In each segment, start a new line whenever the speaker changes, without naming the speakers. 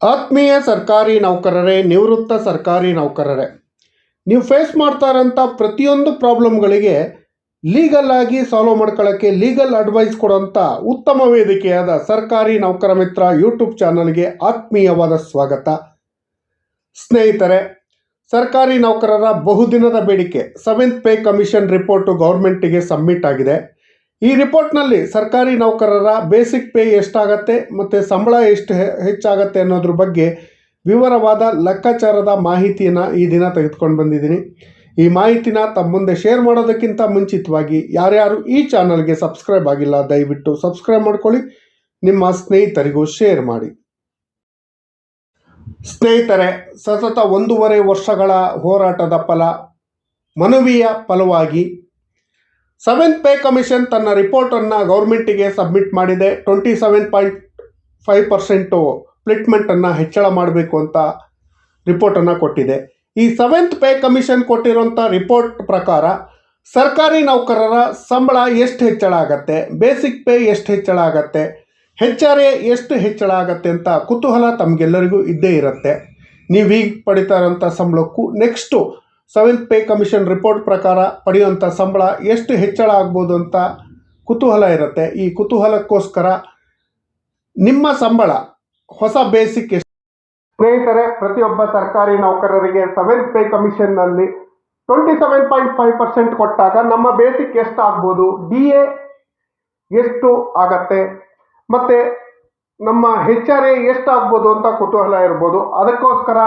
ಆತ್ಮೀಯ ಸರ್ಕಾರಿ ನೌಕರರೇ, ನಿವೃತ್ತ ಸರ್ಕಾರಿ ನೌಕರರೇ, ನೀವು ಫೇಸ್ ಮಾಡ್ತಾ ಇರೋಂಥ ಪ್ರತಿಯೊಂದು ಪ್ರಾಬ್ಲಮ್ಗಳಿಗೆ ಲೀಗಲ್ ಆಗಿ ಸಾಲ್ವ್ ಮಾಡ್ಕೊಳ್ಳೋಕ್ಕೆ ಲೀಗಲ್ ಅಡ್ವೈಸ್ ಕೊಡೋಂಥ ಉತ್ತಮ ವೇದಿಕೆಯಾದ ಸರ್ಕಾರಿ ನೌಕರ ಮಿತ್ರ ಯೂಟ್ಯೂಬ್ ಚಾನಲ್ಗೆ ಆತ್ಮೀಯವಾದ ಸ್ವಾಗತ. ಸ್ನೇಹಿತರೆ, ಸರ್ಕಾರಿ ನೌಕರರ ಬಹುದಿನದ ಬೇಡಿಕೆ ಸೆವೆಂತ್ ಪೇ ಕಮಿಷನ್ ರಿಪೋರ್ಟು ಗೌರ್ಮೆಂಟಿಗೆ ಸಬ್ಮಿಟ್ ಆಗಿದೆ. ಈ ರಿಪೋರ್ಟ್ನಲ್ಲಿ ಸರ್ಕಾರಿ ನೌಕರರ ಬೇಸಿಕ್ ಪೇ ಎಷ್ಟಾಗತ್ತೆ ಮತ್ತು ಸಂಬಳ ಎಷ್ಟು ಹೆಚ್ಚಾಗತ್ತೆ ಅನ್ನೋದ್ರ ಬಗ್ಗೆ ವಿವರವಾದ ಲೆಕ್ಕಾಚಾರದ ಮಾಹಿತಿಯನ್ನು ಈ ದಿನ ತೆಗೆದುಕೊಂಡು ಬಂದಿದ್ದೀನಿ. ಈ ಮಾಹಿತಿನ ತಮ್ಮ ಮುಂದೆ ಶೇರ್ ಮಾಡೋದಕ್ಕಿಂತ ಮುಂಚಿತವಾಗಿ ಯಾರ್ಯಾರು ಈ ಚಾನಲ್ಗೆ ಸಬ್ಸ್ಕ್ರೈಬ್ ಆಗಿಲ್ಲ ದಯವಿಟ್ಟು ಸಬ್ಸ್ಕ್ರೈಬ್ ಮಾಡ್ಕೊಳ್ಳಿ. ನಿಮ್ಮ ಸ್ನೇಹಿತರಿಗೂ ಶೇರ್ ಮಾಡಿ. ಸ್ನೇಹಿತರೆ, ಸತತ ಒಂದೂವರೆ ವರ್ಷಗಳ ಹೋರಾಟದ ಫಲ ಮನವಿಯ ಫಲವಾಗಿ ಸೆವೆಂತ್ ಪೇ ಕಮಿಷನ್ ತನ್ನ ರಿಪೋರ್ಟನ್ನು ಗೌರ್ಮೆಂಟಿಗೆ ಸಬ್ಮಿಟ್ ಮಾಡಿದೆ. Twenty seven point five percent ಪ್ಲಿಟ್ಮೆಂಟನ್ನು ಹೆಚ್ಚಳ ಮಾಡಬೇಕು ಅಂತ ರಿಪೋರ್ಟನ್ನು ಕೊಟ್ಟಿದೆ. ಈ ಸೆವೆಂತ್ ಪೇ ಕಮಿಷನ್ ಕೊಟ್ಟಿರೋಂಥ ರಿಪೋರ್ಟ್ ಪ್ರಕಾರ ಸರ್ಕಾರಿ ನೌಕರರ ಸಂಬಳ ಎಷ್ಟು ಹೆಚ್ಚಳ ಆಗತ್ತೆ? ಬೇಸಿಕ್ ಪೇ ಎಷ್ಟು ಹೆಚ್ಚಳ ಆಗತ್ತೆ? ಹೆಚ್ ಆರ್ ಎ ಎಷ್ಟು ಹೆಚ್ಚಳ ಆಗತ್ತೆ ಅಂತ ಕುತೂಹಲ ತಮಗೆಲ್ಲರಿಗೂ ಇದ್ದೇ ಇರುತ್ತೆ. ನೀವು ಈಗ ಪಡಿತಾ ಇರೋಂಥ ಸಂಬಳಕ್ಕೂ next seventh pay commission report ಪ್ರಕಾರ ಪಡೆಯುವಂಥ ಸಂಬಳ ಎಷ್ಟು ಹೆಚ್ಚಳ ಆಗ್ಬೋದು ಅಂತ ಕುತೂಹಲ ಇರುತ್ತೆ. ಈ ಕುತೂಹಲಕ್ಕೋಸ್ಕರ ನಿಮ್ಮ ಸಂಬಳ, ಹೊಸ ಬೇಸಿಕ್ ಎಷ್ಟು ಸ್ನೇಹಿತರೆ, ಪ್ರತಿಯೊಬ್ಬ ಸರ್ಕಾರಿ ನೌಕರರಿಗೆ seventh pay ಕಮಿಷನ್ನಲ್ಲಿ twenty seven point five percent ಕೊಟ್ಟಾಗ ನಮ್ಮ ಬೇಸಿಕ್ ಎಷ್ಟು ಆಗ್ಬೋದು? ಡಿ ಎ ಎಷ್ಟು ಆಗತ್ತೆ? ಮತ್ತು ನಮ್ಮ ಹೆಚ್ ಆರ್ ಎ ಎಷ್ಟು ಆಗ್ಬೋದು ಅಂತ ಕುತೂಹಲ ಇರ್ಬೋದು. ಅದಕ್ಕೋಸ್ಕರ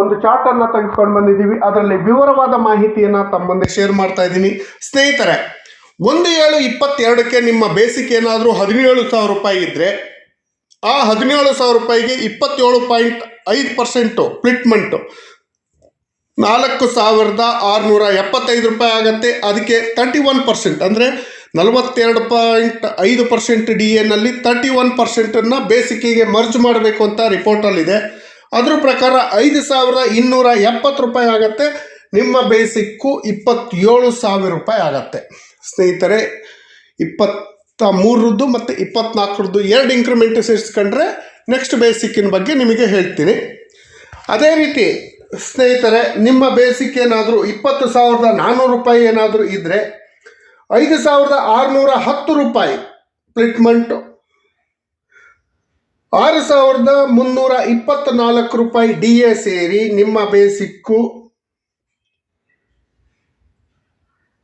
ಒಂದು ಚಾರ್ಟನ್ನು ತೆಗೆದುಕೊಂಡು ಬಂದಿದ್ದೀವಿ. ಅದರಲ್ಲಿ ವಿವರವಾದ ಮಾಹಿತಿಯನ್ನು ತಮ್ಮ ಮುಂದೆ ಶೇರ್ ಮಾಡ್ತಾ ಇದ್ದೀನಿ. ಸ್ನೇಹಿತರೆ, ಒಂದು ಏಳು ಇಪ್ಪತ್ತೆರಡಕ್ಕೆ ನಿಮ್ಮ ಬೇಸಿಕ್ ಏನಾದರೂ ಹದಿನೇಳು ಸಾವಿರ ರೂಪಾಯಿ ಇದ್ದರೆ ಆ ಹದಿನೇಳು ಸಾವಿರ ರೂಪಾಯಿಗೆ ಇಪ್ಪತ್ತೇಳು ಪಾಯಿಂಟ್ ಐದು ಪರ್ಸೆಂಟು ಪ್ಲಿಟ್ಮೆಂಟು ನಾಲ್ಕು ಸಾವಿರದ ಆರುನೂರ ಎಪ್ಪತ್ತೈದು ರೂಪಾಯಿ ಆಗುತ್ತೆ. ಅದಕ್ಕೆ ತರ್ಟಿ ಒನ್ ಪರ್ಸೆಂಟ್ ಅಂದರೆ ನಲವತ್ತೆರಡು ಪಾಯಿಂಟ್ ಐದು ಪರ್ಸೆಂಟ್ ಡಿ ಎನಲ್ಲಿ ತರ್ಟಿ ಒನ್ ಪರ್ಸೆಂಟನ್ನು ಬೇಸಿಕ್ಕಿಗೆ ಮರ್ಜ್ ಮಾಡಬೇಕು ಅಂತ ರಿಪೋರ್ಟಲ್ಲಿದೆ ಅದ್ರ ಪ್ರಕಾರ ಐದು ಸಾವಿರದ ಇನ್ನೂರ ಎಪ್ಪತ್ತು ರೂಪಾಯಿ ಆಗುತ್ತೆ. ನಿಮ್ಮ ಬೇಸಿಕ್ಕು ಇಪ್ಪತ್ತೇಳು ಸಾವಿರ ರೂಪಾಯಿ ಆಗತ್ತೆ. ಸ್ನೇಹಿತರೆ, ಇಪ್ಪತ್ತ ಮೂರರದ್ದು ಮತ್ತು ಇಪ್ಪತ್ನಾಲ್ಕರದ್ದು ಎರಡು ಇನ್ಕ್ರಿಮೆಂಟ್ ಸೇರಿಸ್ಕೊಂಡ್ರೆ ನೆಕ್ಸ್ಟ್ ಬೇಸಿಕ್ಕಿನ ಬಗ್ಗೆ ನಿಮಗೆ ಹೇಳ್ತೀನಿ. ಅದೇ ರೀತಿ ಸ್ನೇಹಿತರೆ, ನಿಮ್ಮ ಬೇಸಿಕ್ ಏನಾದರೂ ಇಪ್ಪತ್ತು ಸಾವಿರದ ನಾನ್ನೂರು ರೂಪಾಯಿ ಏನಾದರೂ ಇದ್ದರೆ ಐದು ಸಾವಿರದ ಆರುನೂರ ಹತ್ತು ರೂಪಾಯಿ ಪ್ಲಿಟ್ಮೆಂಟು ಆರು ಸಾವಿರದ ಮುನ್ನೂರ ಇಪ್ಪತ್ತ್ನಾಲ್ಕು ರೂಪಾಯಿ ಡಿ ಎ ಸೇರಿ ನಿಮ್ಮ ಬೇಸಿಕ್ಕು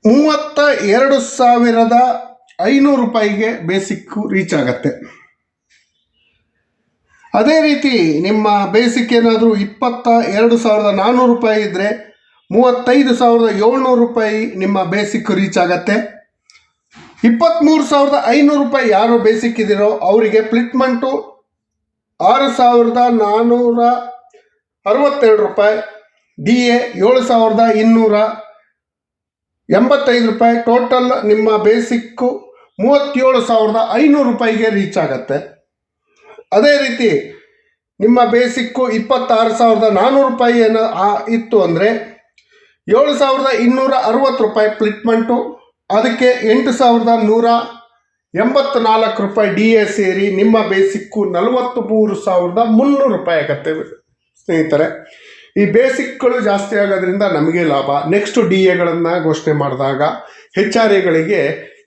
ಮೂವತ್ತ ಎರಡು ಸಾವಿರದ ಐನೂರು ರೂಪಾಯಿಗೆ ಬೇಸಿಕ್ಕು ರೀಚ್ ಆಗತ್ತೆ. ಅದೇ ರೀತಿ ನಿಮ್ಮ ಬೇಸಿಕ್ ಏನಾದರೂ ಇಪ್ಪತ್ತ ಎರಡು ಸಾವಿರದ ನಾನ್ನೂರು ರೂಪಾಯಿ ಇದ್ದರೆ ಮೂವತ್ತೈದು ಸಾವಿರದ ಏಳ್ನೂರು ರೂಪಾಯಿ ನಿಮ್ಮ ಬೇಸಿಕ್ ರೀಚ್ ಆಗತ್ತೆ. ಇಪ್ಪತ್ತ್ಮೂರು ಸಾವಿರದ ಐನೂರು ರೂಪಾಯಿ ಯಾರು ಬೇಸಿಕ್ ಇದ್ದೀರೋ ಅವರಿಗೆ ಪ್ಲಿಟ್ಮೆಂಟು ಆರು ಸಾವಿರದ ನಾನ್ನೂರ ಅರವತ್ತೆರಡು ರೂಪಾಯಿ ಡಿ ಎ ಏಳು ಸಾವಿರದ ಇನ್ನೂರ ಎಂಬತ್ತೈದು ರೂಪಾಯಿ, ಟೋಟಲ್ ನಿಮ್ಮ ಬೇಸಿಕ್ಕು ಮೂವತ್ತೇಳು ಸಾವಿರದ ಐನೂರು ರೂಪಾಯಿಗೆ ರೀಚ್ ಆಗತ್ತೆ. ಅದೇ ರೀತಿ ನಿಮ್ಮ ಬೇಸಿಕ್ಕು ಇಪ್ಪತ್ತಾರು ಸಾವಿರದ ನಾನ್ನೂರು ರೂಪಾಯಿ ಏನು ಇತ್ತು ಅಂದರೆ ಏಳು ಸಾವಿರದ ಇನ್ನೂರ ಅರವತ್ತು ರೂಪಾಯಿ ಪ್ಲಿಟ್ಮೆಂಟು, ಅದಕ್ಕೆ ಎಂಟು ಸಾವಿರದ ನೂರ ಎಂಬತ್ನಾಲ್ಕು ರೂಪಾಯಿ ಡಿ ಎ ಸೇರಿ ನಿಮ್ಮ ಬೇಸಿಕ್ಕು ನಲವತ್ತು ಮೂರು ಸಾವಿರದ ಮುನ್ನೂರು ರೂಪಾಯಿ ಆಗತ್ತೆ ಸ್ನೇಹಿತರೆ. ಈ ಬೇಸಿಕ್ಗಳು ಜಾಸ್ತಿ ಆಗೋದ್ರಿಂದ ನಮಗೆ ಲಾಭ. ನೆಕ್ಸ್ಟ್ ಡಿ ಎಗಳನ್ನು ಘೋಷಣೆ ಮಾಡಿದಾಗ ಹೆಚ್ ಆರ್ ಎಗಳಿಗೆ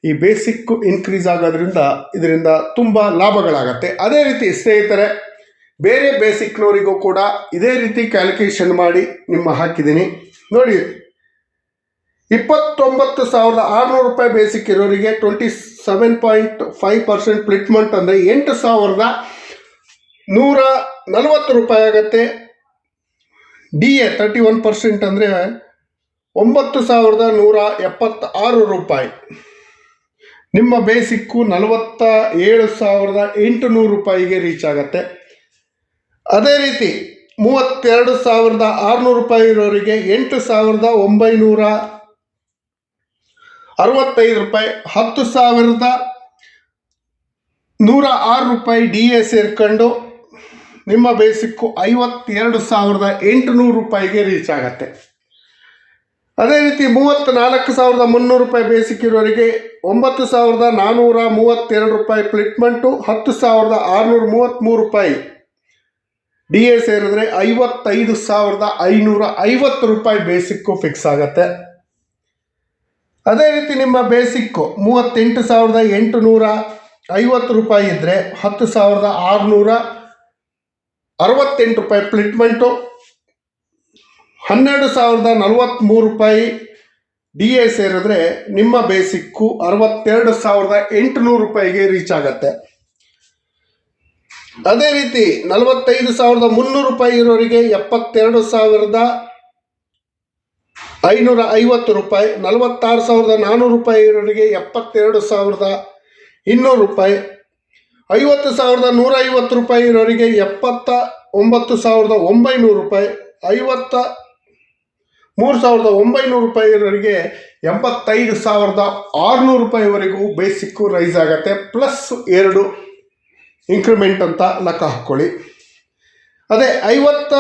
ಈ ಬೇಸಿಕ್ಕು ಇನ್ಕ್ರೀಸ್ ಆಗೋದ್ರಿಂದ ಇದರಿಂದ ತುಂಬ ಲಾಭಗಳಾಗತ್ತೆ. ಅದೇ ರೀತಿ ಸ್ನೇಹಿತರೆ, ಬೇರೆ ಬೇಸಿಕ್ನವರಿಗೂ ಕೂಡ ಇದೇ ರೀತಿ ಕ್ಯಾಲ್ಕುಲೇಷನ್ ಮಾಡಿ ನಿಮ್ಮ ಹಾಕಿದ್ದೀನಿ. ನೋಡಿ ಇಪ್ಪತ್ತೊಂಬತ್ತು ಸಾವಿರದ ಆರುನೂರು ರೂಪಾಯಿ ಬೇಸಿಕ್ ಇರೋರಿಗೆ twenty seven point five percent fitment ಅಂದರೆ ಎಂಟು ಸಾವಿರದ ನೂರ ನಲವತ್ತು ರೂಪಾಯಿ ಆಗುತ್ತೆ. D A thirty one percent ಅಂದರೆ ಒಂಬತ್ತು ಸಾವಿರದ ನೂರ ಎಪ್ಪತ್ತಾರು ರೂಪಾಯಿ. ನಿಮ್ಮ ಬೇಸಿಕ್ಕು ನಲವತ್ತ ಏಳು ಸಾವಿರದ ಎಂಟುನೂರು ರೂಪಾಯಿಗೆ ರೀಚ್ ಆಗುತ್ತೆ. ಅದೇ ರೀತಿ ಮೂವತ್ತೆರಡು ಸಾವಿರದ ಆರುನೂರು ರೂಪಾಯಿ ಇರೋರಿಗೆ ಎಂಟು ಸಾವಿರದ ಒಂಬೈನೂರ ಅರವತ್ತೈದು ರೂಪಾಯಿ, ಹತ್ತು ಸಾವಿರದ ನೂರ ಆರು ರೂಪಾಯಿ ಡಿ ಎ ಸೇರ್ಕೊಂಡು ನಿಮ್ಮ ಬೇಸಿಕ್ಕು ಐವತ್ತೆರಡು ಸಾವಿರದ ಎಂಟುನೂರು ರೂಪಾಯಿಗೆ ರೀಚ್ ಆಗತ್ತೆ. ಅದೇ ರೀತಿ ಮೂವತ್ತು ನಾಲ್ಕು ಸಾವಿರದ ಮುನ್ನೂರು ರೂಪಾಯಿ ಬೇಸಿಕ್ ಇರೋರಿಗೆ ಒಂಬತ್ತು ಸಾವಿರದ ನಾನ್ನೂರ ಮೂವತ್ತೆರಡು ರೂಪಾಯಿ ಪ್ಲಿಟ್ಮೆಂಟು ಹತ್ತು ಸಾವಿರದ ಆರುನೂರ ಮೂವತ್ತ್ಮೂರು ರೂಪಾಯಿ ಡಿ ಎ ಸೇರಿದ್ರೆ ಐವತ್ತೈದು ಸಾವಿರದ ಐನೂರ ಐವತ್ತು ರೂಪಾಯಿ ಬೇಸಿಕ್ಕು ಫಿಕ್ಸ್ ಆಗತ್ತೆ. ಅದೇ ರೀತಿ ನಿಮ್ಮ ಬೇಸಿಕ್ಕು ಮೂವತ್ತೆಂಟು ಸಾವಿರದ ಎಂಟುನೂರ ಐವತ್ತು ರೂಪಾಯಿ ಇದ್ದರೆ ಹತ್ತು ಸಾವಿರದ ಆರುನೂರ ಅರವತ್ತೆಂಟು ರೂಪಾಯಿ ಪ್ಲಿಟ್ಮೆಂಟು. ಹನ್ನೆರಡು ಸಾವಿರದ ನಲವತ್ತ್ಮೂರು ರೂಪಾಯಿ ಡಿ ಎ ಸೇರಿದ್ರೆ ನಿಮ್ಮ ಬೇಸಿಕ್ಕು ಅರವತ್ತೆರಡು ಸಾವಿರದ ಎಂಟುನೂರು ರೂಪಾಯಿಗೆ ರೀಚ್ ಆಗತ್ತೆ. ಅದೇ ರೀತಿ ನಲವತ್ತೈದು ಸಾವಿರದ ಮುನ್ನೂರು ರೂಪಾಯಿ ಇರೋರಿಗೆ ಎಪ್ಪತ್ತೆರಡು ಸಾವಿರದ ಐನೂರ ಐವತ್ತು ರೂಪಾಯಿ, ನಲವತ್ತಾರು ಸಾವಿರದ ನಾನ್ನೂರು ರೂಪಾಯಿ ಇರೋರಿಗೆ ಎಪ್ಪತ್ತೆರಡು ಸಾವಿರದ ಇನ್ನೂರು ರೂಪಾಯಿ, ಐವತ್ತು ಸಾವಿರದ ನೂರ ಐವತ್ತು ರೂಪಾಯಿ ಇರೋರಿಗೆ ಎಪ್ಪತ್ತ ಒಂಬತ್ತು ಸಾವಿರದ ಒಂಬೈನೂರು ರೂಪಾಯಿ, ಐವತ್ತ ಮೂರು ಸಾವಿರದ ಒಂಬೈನೂರು ರೂಪಾಯಿ ಇರೋರಿಗೆ ಎಂಬತ್ತೈದು ಸಾವಿರದ ಆರುನೂರು ರೂಪಾಯಿವರೆಗೂ ಬೇಸಿಕ್ಕು ರೈಸ್ ಆಗುತ್ತೆ. ಪ್ಲಸ್ ಎರಡು ಇನ್ಕ್ರಿಮೆಂಟ್ ಅಂತ ಲೆಕ್ಕ ಹಾಕ್ಕೊಳ್ಳಿ ಅದೇ ಐವತ್ತ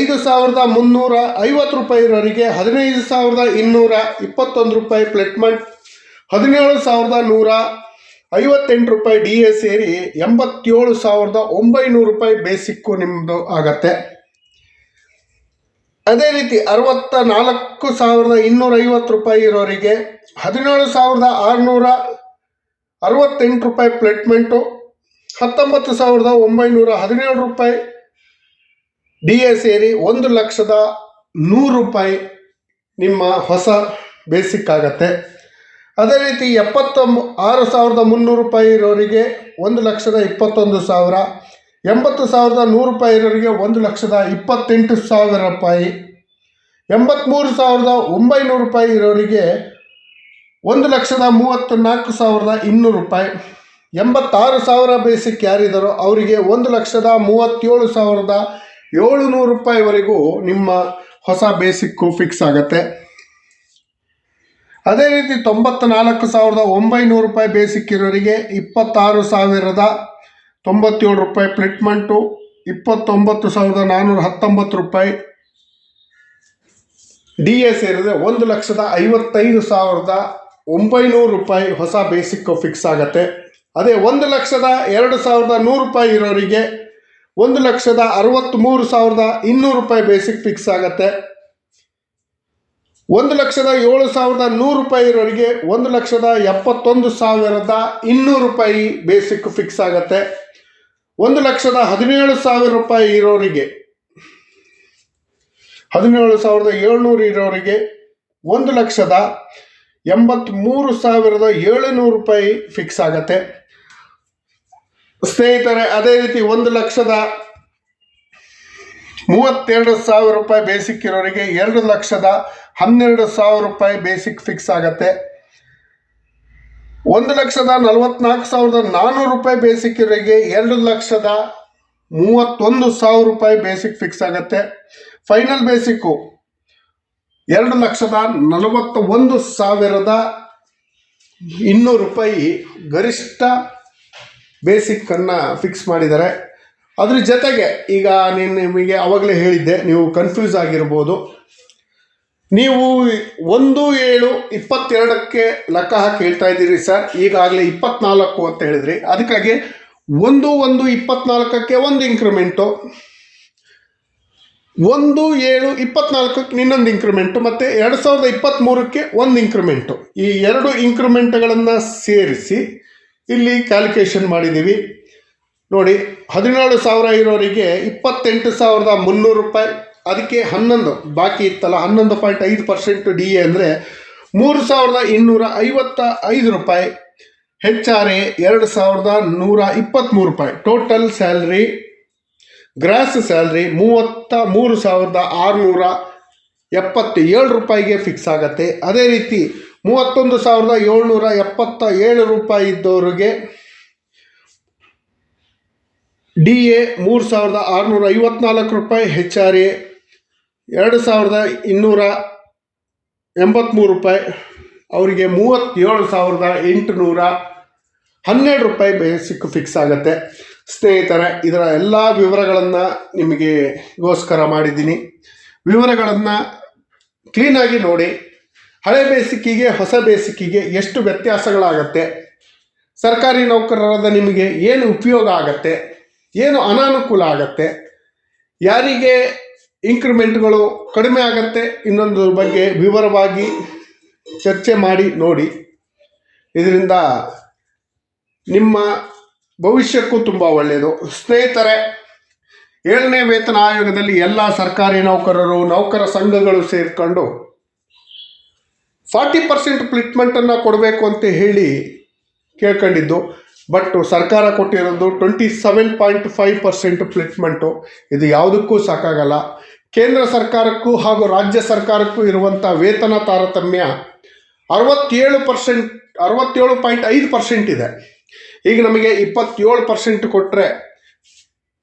ಐದು ಸಾವಿರದ ಮುನ್ನೂರ ಐವತ್ತು ರೂಪಾಯಿ ಇರೋರಿಗೆ ಹದಿನೈದು ಸಾವಿರದ ಇನ್ನೂರ ಇಪ್ಪತ್ತೊಂದು ರೂಪಾಯಿ ಪ್ಲೆಟ್ಮೆಂಟ್, ಹದಿನೇಳು ಸಾವಿರದ ನೂರ ಐವತ್ತೆಂಟು ರೂಪಾಯಿ ಡಿ ಎ ಸೇರಿ ಎಂಬತ್ತೇಳು ಸಾವಿರದ ಒಂಬೈನೂರು ರೂಪಾಯಿ ಬೇಸಿಕ್ಕು ನಿಮ್ಮದು ಆಗತ್ತೆ. ಅದೇ ರೀತಿ ಅರವತ್ತ ನಾಲ್ಕು ಸಾವಿರದ ಇನ್ನೂರ ಐವತ್ತು ರೂಪಾಯಿ ಇರೋರಿಗೆ ಹದಿನೇಳು ಸಾವಿರದ ಆರುನೂರ ಅರವತ್ತೆಂಟು ರೂಪಾಯಿ ಪ್ಲೇಟ್ಮೆಂಟು, ಹತ್ತೊಂಬತ್ತು ಸಾವಿರದ ಒಂಬೈನೂರ ಹದಿನೇಳು ರೂಪಾಯಿ ಡಿ ಎ ಸೇರಿ ಒಂದು ಲಕ್ಷದ ನೂರು ರೂಪಾಯಿ ನಿಮ್ಮ ಹೊಸ ಬೇಸಿಕ್ ಆಗತ್ತೆ. ಅದೇ ರೀತಿ ಎಪ್ಪತ್ತ ಆರು ಸಾವಿರದ ಮುನ್ನೂರು ರೂಪಾಯಿ ಇರೋರಿಗೆ ಒಂದು ಲಕ್ಷದ ಇಪ್ಪತ್ತೊಂದು ಸಾವಿರ, ಎಂಬತ್ತು ಸಾವಿರದ ನೂರು ರೂಪಾಯಿ ಇರೋರಿಗೆ ಒಂದು ಲಕ್ಷದ ಇಪ್ಪತ್ತೆಂಟು ಸಾವಿರ ರೂಪಾಯಿ ಎಂಬತ್ತ್ಮೂರು ಸಾವಿರದ ಒಂಬೈನೂರು ರೂಪಾಯಿ ಇರೋರಿಗೆ ಒಂದು ಲಕ್ಷದ ಮೂವತ್ತು ನಾಲ್ಕು ಸಾವಿರದ ಇನ್ನೂರು ರೂಪಾಯಿ, ಎಂಬತ್ತಾರು ಸಾವಿರ ಬೇಸಿಕ್ ಯಾರಿದ್ದಾರೋ ಅವರಿಗೆ ಒಂದು ಲಕ್ಷದ ಮೂವತ್ತೇಳು ಸಾವಿರದ ಏಳುನೂರು ರೂಪಾಯಿವರೆಗೂ ನಿಮ್ಮ ಹೊಸ ಬೇಸಿಕ್ಕು ಫಿಕ್ಸ್ ಆಗುತ್ತೆ. ಅದೇ ರೀತಿ ತೊಂಬತ್ತ ನಾಲ್ಕು ಸಾವಿರದ ಒಂಬೈನೂರು ರೂಪಾಯಿ ಬೇಸಿಕ್ ಇರೋರಿಗೆ ಇಪ್ಪತ್ತಾರು ಸಾವಿರದ ತೊಂಬತ್ತೇಳು ರೂಪಾಯಿ ಪ್ಲಿಟ್ಮೆಂಟು ಇಪ್ಪತ್ತೊಂಬತ್ತು ಸಾವಿರದ ನಾನ್ನೂರ ಹತ್ತೊಂಬತ್ತು ರೂಪಾಯಿ ಡಿ ಎ ಸೇರಿದ್ರೆ ಒಂದು ಲಕ್ಷದ ಐವತ್ತೈದು ಸಾವಿರದ ಒಂಬೈನೂರು ರೂಪಾಯಿ ಹೊಸ ಬೇಸಿಕ್ಕು ಫಿಕ್ಸ್ ಆಗುತ್ತೆ. ಅದೇ ಒಂದು ಲಕ್ಷದ ಎರಡು ಸಾವಿರದ ನೂರು ರೂಪಾಯಿ ಇರೋರಿಗೆ ಒಂದು ಲಕ್ಷದ ಅರವತ್ತ್ಮೂರು ಸಾವಿರದ ಇನ್ನೂರು ರೂಪಾಯಿ ಬೇಸಿಕ್ ಫಿಕ್ಸ್ ಆಗುತ್ತೆ. ಒಂದು ಲಕ್ಷದ ಏಳು ಸಾವಿರದ ನೂರು ರೂಪಾಯಿ ಇರೋರಿಗೆ ಒಂದು ಲಕ್ಷದ ಎಪ್ಪತ್ತೊಂದು ಸಾವಿರದ ಇನ್ನೂರು ರೂಪಾಯಿ ಬೇಸಿಕ್ ಫಿಕ್ಸ್ ಆಗುತ್ತೆ. ಒಂದು ಲಕ್ಷದ ಹದಿನೇಳು ಸಾವಿರ ರೂಪಾಯಿ ಇರೋರಿಗೆ, ಹದಿನೇಳು ಸಾವಿರದ ಏಳ್ನೂರು ಇರೋರಿಗೆ ಒಂದು ಲಕ್ಷದ ಎಂಬತ್ತ್ಮೂರು ಸಾವಿರದ ಏಳುನೂರು ರೂಪಾಯಿ ಫಿಕ್ಸ್ ಆಗತ್ತೆ. ಸ್ನೇಹಿತರೆ, ಅದೇ ರೀತಿ ಒಂದು ಲಕ್ಷದ ಮೂವತ್ತೆರಡು ಸಾವಿರ ರೂಪಾಯಿ ಬೇಸಿಕ್ ಇರೋರಿಗೆ ಎರಡು ಲಕ್ಷದ ಹನ್ನೆರಡು ಸಾವಿರ ರೂಪಾಯಿ ಬೇಸಿಕ್ ಫಿಕ್ಸ್ ಆಗತ್ತೆ. ಒಂದು ಲಕ್ಷದ ನಲವತ್ನಾಲ್ಕು ಸಾವಿರದ ನಾನ್ನೂರು ರೂಪಾಯಿ ಬೇಸಿಕ್ ಇರೋರಿಗೆ ಎರಡು ಲಕ್ಷದ ಮೂವತ್ತೊಂದು ಸಾವಿರ ರೂಪಾಯಿ ಬೇಸಿಕ್ ಫಿಕ್ಸ್ ಆಗುತ್ತೆ. ಫೈನಲ್ ಬೇಸಿಕ್ಕು ಎರಡು ಲಕ್ಷದ ನಲವತ್ತ ಒಂದು ಸಾವಿರದ ಇನ್ನೂರು ರೂಪಾಯಿ ಗರಿಷ್ಠ ಬೇಸಿಕ್ಕನ್ನು ಫಿಕ್ಸ್ ಮಾಡಿದ್ದಾರೆ. ಅದ್ರ ಜೊತೆಗೆ ಈಗ ನೀನು ನಿಮಗೆ ಆವಾಗಲೇ ಹೇಳಿದ್ದೆ, ನೀವು ಕನ್ಫ್ಯೂಸ್ ಆಗಿರ್ಬೋದು. ನೀವು ಒಂದು ಏಳು ಇಪ್ಪತ್ತೆರಡಕ್ಕೆ ಲೆಕ್ಕ ಹಾಕಿ ಹೇಳ್ತಾ ಇದ್ದೀರಿ ಸರ್. ಈಗಾಗಲೇ ಇಪ್ಪತ್ನಾಲ್ಕು ಅಂತ ಹೇಳಿದ್ರಿ. ಅದಕ್ಕಾಗಿ ಒಂದು ಒಂದು, ಇಪ್ಪತ್ನಾಲ್ಕಕ್ಕೆ ಒಂದು ಇನ್ಕ್ರಿಮೆಂಟು ಒಂದು, ಏಳು, ಇಪ್ಪತ್ನಾಲ್ಕಕ್ಕೆ ಇನ್ನೊಂದು ಇನ್ಕ್ರಿಮೆಂಟು ಮತ್ತು ಎರಡು ಸಾವಿರದ ಇಪ್ಪತ್ತ್ಮೂರಕ್ಕೆ ಒಂದು ಇನ್ಕ್ರಿಮೆಂಟು ಈ ಎರಡು ಇನ್ಕ್ರಿಮೆಂಟ್ಗಳನ್ನು ಸೇರಿಸಿ ಇಲ್ಲಿ ಕ್ಯಾಲ್ಕುಲೇಷನ್ ಮಾಡಿದ್ದೀವಿ. ನೋಡಿ, ಹದಿನೇಳು ಸಾವಿರ ಇರೋರಿಗೆ ಇಪ್ಪತ್ತೆಂಟು ಸಾವಿರದ ಮುನ್ನೂರು ರೂಪಾಯಿ, ಅದಕ್ಕೆ ಹನ್ನೊಂದು, ಬಾಕಿ ಇತ್ತಲ್ಲ, ಹನ್ನೊಂದು ಪಾಯಿಂಟ್ ಐದು ಪರ್ಸೆಂಟ್ ಡಿ ಎ ಅಂದರೆ ಮೂರು ಸಾವಿರದ ಇನ್ನೂರ ಐವತ್ತ ಐದು ರೂಪಾಯಿ ಹೆಚ್ ಆರ್ ಎ ಎರಡು ಸಾವಿರದ ನೂರ ಇಪ್ಪತ್ತ್ಮೂರು ರೂಪಾಯಿ. ಟೋಟಲ್ ಸ್ಯಾಲ್ರಿ ಗ್ರಾಸ್ ಸ್ಯಾಲ್ರಿ ಮೂವತ್ತ ಮೂರು ಸಾವಿರದ ಆರುನೂರ ಎಪ್ಪತ್ತೇಳು ರೂಪಾಯಿಗೆ ಫಿಕ್ಸ್ ಆಗತ್ತೆ. ಅದೇ ರೀತಿ ಮೂವತ್ತೊಂದು ಸಾವಿರದ ಏಳ್ನೂರ ಎಪ್ಪತ್ತ ಏಳು ರೂಪಾಯಿ ಇದ್ದವರಿಗೆ ಡಿ ಎ ಮೂರು ಸಾವಿರದ ಆರುನೂರ ಐವತ್ನಾಲ್ಕು ರೂಪಾಯಿ ಹೆಚ್ ಆರ್ ಎ ಎರಡು ಸಾವಿರದ ಇನ್ನೂರ ಎಂಬತ್ತ್ಮೂರು ರೂಪಾಯಿ. ಅವರಿಗೆ ಮೂವತ್ತೇಳು ಸಾವಿರದ ಎಂಟುನೂರ ಹನ್ನೆರಡು ರೂಪಾಯಿ ಬೇಸಿಕ್ ಫಿಕ್ಸ್ ಆಗುತ್ತೆ. ಸ್ನೇಹಿತರೆ, ಇದರ ಎಲ್ಲ ವಿವರಗಳನ್ನು ನಿಮಗೆ ಗೋಸ್ಕರ ಮಾಡಿದ್ದೀನಿ. ವಿವರಗಳನ್ನು ಕ್ಲೀನಾಗಿ ನೋಡಿ. ಹಳೆ ಬೇಸಿಕ್ಕಿಗೆ ಹೊಸ ಬೇಸಿಕ್ಕಿಗೆ ಎಷ್ಟು ವ್ಯತ್ಯಾಸಗಳಾಗತ್ತೆ? ಸರ್ಕಾರಿ ನೌಕರರಾದ ನಿಮಗೆ ಏನು ಉಪಯೋಗ ಆಗತ್ತೆ? ಏನು ಅನಾನುಕೂಲ ಆಗತ್ತೆ? ಯಾರಿಗೆ ಇನ್ಕ್ರಿಮೆಂಟ್ಗಳು ಕಡಿಮೆ ಆಗತ್ತೆ? ಇನ್ನೊಂದರ ಬಗ್ಗೆ ವಿವರವಾಗಿ ಚರ್ಚೆ ಮಾಡಿ, ನೋಡಿ. ಇದರಿಂದ ನಿಮ್ಮ ಭವಿಷ್ಯಕ್ಕೂ ತುಂಬ ಒಳ್ಳೆಯದು ಸ್ನೇಹಿತರೆ, ಏಳನೇ ವೇತನ ಆಯೋಗದಲ್ಲಿ ಎಲ್ಲ ಸರ್ಕಾರಿ ನೌಕರರು, ನೌಕರ ಸಂಘಗಳು ಸೇರಿಕೊಂಡು ಫಾರ್ಟಿ ಪರ್ಸೆಂಟ್ ಪ್ಲಿಟ್ಮೆಂಟನ್ನು ಕೊಡಬೇಕು ಅಂತ ಹೇಳಿ ಕೇಳ್ಕೊಂಡಿದ್ದು. ಬಟ್ ಸರ್ಕಾರ ಕೊಟ್ಟಿರೋದು twenty seven point five percent fitment. ಇದು ಯಾವುದಕ್ಕೂ ಸಾಕಾಗಲ್ಲ. ಕೇಂದ್ರ ಸರ್ಕಾರಕ್ಕೂ ಹಾಗೂ ರಾಜ್ಯ ಸರ್ಕಾರಕ್ಕೂ ಇರುವಂಥ ವೇತನ ತಾರತಮ್ಯ ಅರವತ್ತೇಳು ಪರ್ಸೆಂಟ್, ಅರವತ್ತೇಳು ಪಾಯಿಂಟ್ ಐದು ಪರ್ಸೆಂಟ್ ಇದೆ. ಈಗ ನಮಗೆ ಇಪ್ಪತ್ತೇಳು ಪರ್ಸೆಂಟ್ ಕೊಟ್ಟರೆ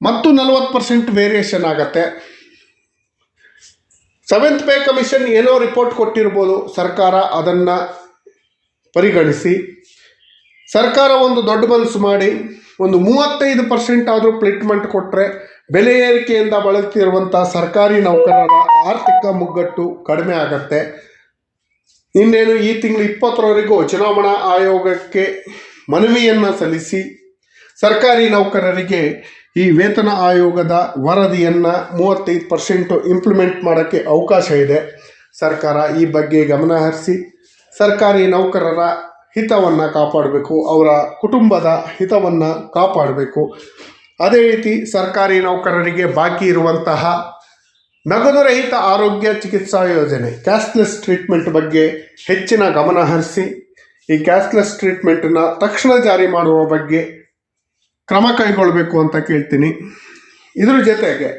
ಮತ್ತು ನಲವತ್ತು ಪರ್ಸೆಂಟ್ ವೇರಿಯೇಷನ್ ಆಗತ್ತೆ. ಸೆವೆಂತ್ ಪೇ ಕಮಿಷನ್ ಏನೋ ರಿಪೋರ್ಟ್ ಕೊಟ್ಟಿರ್ಬೋದು, ಸರ್ಕಾರ ಅದನ್ನು ಪರಿಗಣಿಸಿ. ಸರ್ಕಾರ ಒಂದು ದೊಡ್ಡ ಮನಸ್ಸು ಮಾಡಿ, ಒಂದು ಮೂವತ್ತೈದು ಪರ್ಸೆಂಟ್ ಆದರೂ ಪ್ಲೇಟ್ಮೆಂಟ್ ಕೊಟ್ಟರೆ ಬೆಲೆ ಏರಿಕೆಯಿಂದ ಬಳಲ್ತಿರುವಂಥ ಸರ್ಕಾರಿ ನೌಕರರ ಆರ್ಥಿಕ ಮುಗ್ಗಟ್ಟು ಕಡಿಮೆ ಆಗತ್ತೆ. ಇನ್ನೇನು ಈ ತಿಂಗಳು ಇಪ್ಪತ್ತರವರೆಗೂ ಚುನಾವಣಾ ಆಯೋಗಕ್ಕೆ ಮನವಿಯನ್ನು ಸಲ್ಲಿಸಿ, ಸರ್ಕಾರಿ ನೌಕರರಿಗೆ ಈ ವೇತನ ಆಯೋಗದ ವರದಿಯನ್ನು ಮೂವತ್ತೈದು ಪರ್ಸೆಂಟು ಇಂಪ್ಲಿಮೆಂಟ್ ಮಾಡೋಕ್ಕೆ ಅವಕಾಶ ಇದೆ. ಸರ್ಕಾರ ಈ ಬಗ್ಗೆ ಗಮನ ಹರಿಸಿ, ಸರ್ಕಾರಿ ನೌಕರರ ಹಿತವನ್ನು ಕಾಪಾಡಬೇಕು, ಅವರ ಕುಟುಂಬದ ಹಿತವನ್ನು ಕಾಪಾಡಬೇಕು. ಅದೇ ರೀತಿ ಸರ್ಕಾರಿ ನೌಕರರಿಗೆ ಬಾಕಿ ಇರುವಂತಹ ನಗದುರಹಿತ ಆರೋಗ್ಯ ಚಿಕಿತ್ಸಾ ಯೋಜನೆ, ಕ್ಯಾಶ್ಲೆಸ್ ಟ್ರೀಟ್ಮೆಂಟ್ ಬಗ್ಗೆ ಹೆಚ್ಚಿನ ಗಮನ ಹರಿಸಿ, ಈ ಕ್ಯಾಶ್ಲೆಸ್ ಟ್ರೀಟ್ಮೆಂಟನ್ನು ತಕ್ಷಣ ಜಾರಿ ಮಾಡುವ ಬಗ್ಗೆ ಕ್ರಮ ಕೈಗೊಳ್ಳಬೇಕು ಅಂತ ಕೇಳ್ತೀನಿ. ಇದರ ಜೊತೆಗೆ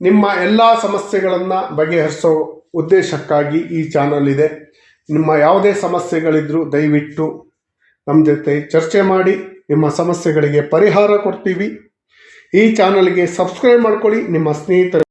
ನಿಮ್ಮ ಎಲ್ಲ ಸಮಸ್ಯೆಗಳನ್ನು ಬಗೆಹರಿಸೋ ಉದ್ದೇಶಕ್ಕಾಗಿ ಈ ಚಾನಲ್ ಇದೆ. ನಿಮ್ಮ ಯಾವುದೇ ಸಮಸ್ಯೆಗಳಿದ್ರೂ ದಯವಿಟ್ಟು ನಮ್ಮ ಜೊತೆ ಚರ್ಚೆ ಮಾಡಿ, ನಿಮ್ಮ ಸಮಸ್ಯೆಗಳಿಗೆ ಪರಿಹಾರ ಕೊಡ್ತೀವಿ. ಈ ಚಾನಲ್ಗೆ ಸಬ್ಸ್ಕ್ರೈಬ್ ಮಾಡ್ಕೊಳ್ಳಿ, ನಿಮ್ಮ ಸ್ನೇಹಿತರು